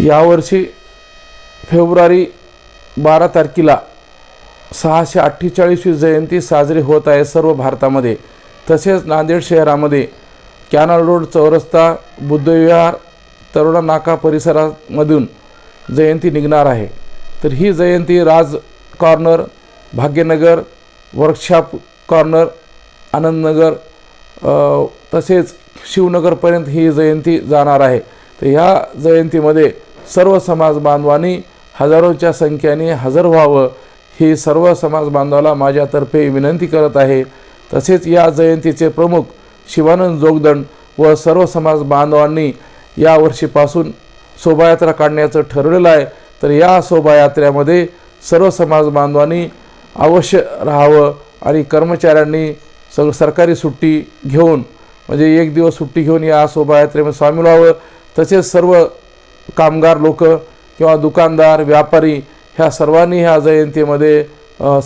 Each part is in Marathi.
यावर्षी फेब्रुवारी बारा तारखेला सहाशे अठ्ठेचाळीसवी जयंती साजरी होत आहे सर्व भारतामध्ये. तसेच नांदेड शहरामध्ये कॅनल रोड चौरस्ता बुद्धविहार तरुणा नाका परिसरामधून जयंती निघणार आहे. तर ही जयंती Raj corner Bhagyanagar workshop corner Anandnagar तसेच शिवनगरपर्यंत ही जयंती जाणार आहे. तर ह्या जयंतीमध्ये सर्व समाज बांधवांनी हजारोच्या संख्येने हजर व्हावं ही सर्व समाज बांधवाला माझ्यातर्फे विनंती करत आहे. तसेच या जयंतीचे प्रमुख शिवानंद जोगदंड व सर्व समाज बांधवांनी यावर्षीपासून शोभायात्रा काढण्याचं ठरवलेलं आहे. तर या शोभायात्रेमध्ये सर्व समाज बांधवांनी अवश्य राहावं आणि कर्मचाऱ्यांनी सग सरकारी सुट्टी घेऊन म्हणजे एक दिवस सुट्टी घेऊन या शोभायात्रेमध्ये सामील व्हावं. तसेच सर्व कामगार लोक किंवा दुकानदार व्यापारी ह्या सर्वांनी ह्या जयंतीमध्ये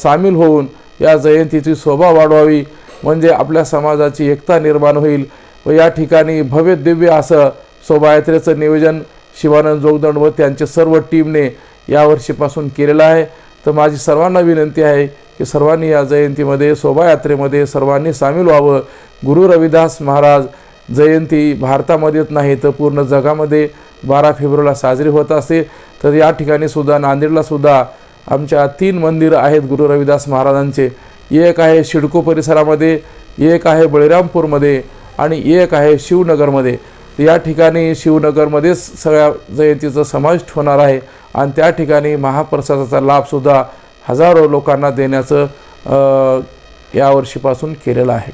सामील होऊन या जयंतीची शोभा वाढवावी. म्हणजे आपल्या समाजाची एकता निर्माण होईल. व या ठिकाणी भव्य दिव्य असं शोभायात्रेचं नियोजन शिवानंद जोगदंड व त्यांच्या सर्व टीमने यावर्षीपासून केलेलं आहे. तर माझी सर्वांना विनंती आहे की सर्वांनी या जयंतीमध्ये शोभायात्रेमध्ये सर्वांनी सामील व्हावं. गुरु रविदास महाराज जयंती भारतामध्येच नाही तर पूर्ण जगामध्ये बारा फेब्रुवारीला साजरी होत असते तर या ठिकाणी सुद्धा नांदेडला सुद्धा आमच्या तीन मंदिरं आहेत गुरु रविदास महाराजांचे. एक आहे शिडको परिसरामध्ये एक आहे बळीरामपूरमध्ये आणि एक आहे शिवनगरमध्ये. या ठिकाणी शिवनगरमध्येच सगळ्या जयंतीचा समाविष्ट होणार आहे आणि त्या ठिकाणी महाप्रसादाचा लाभसुद्धा हजारो लोकांना देण्याचं यावर्षीपासून केलेलं आहे.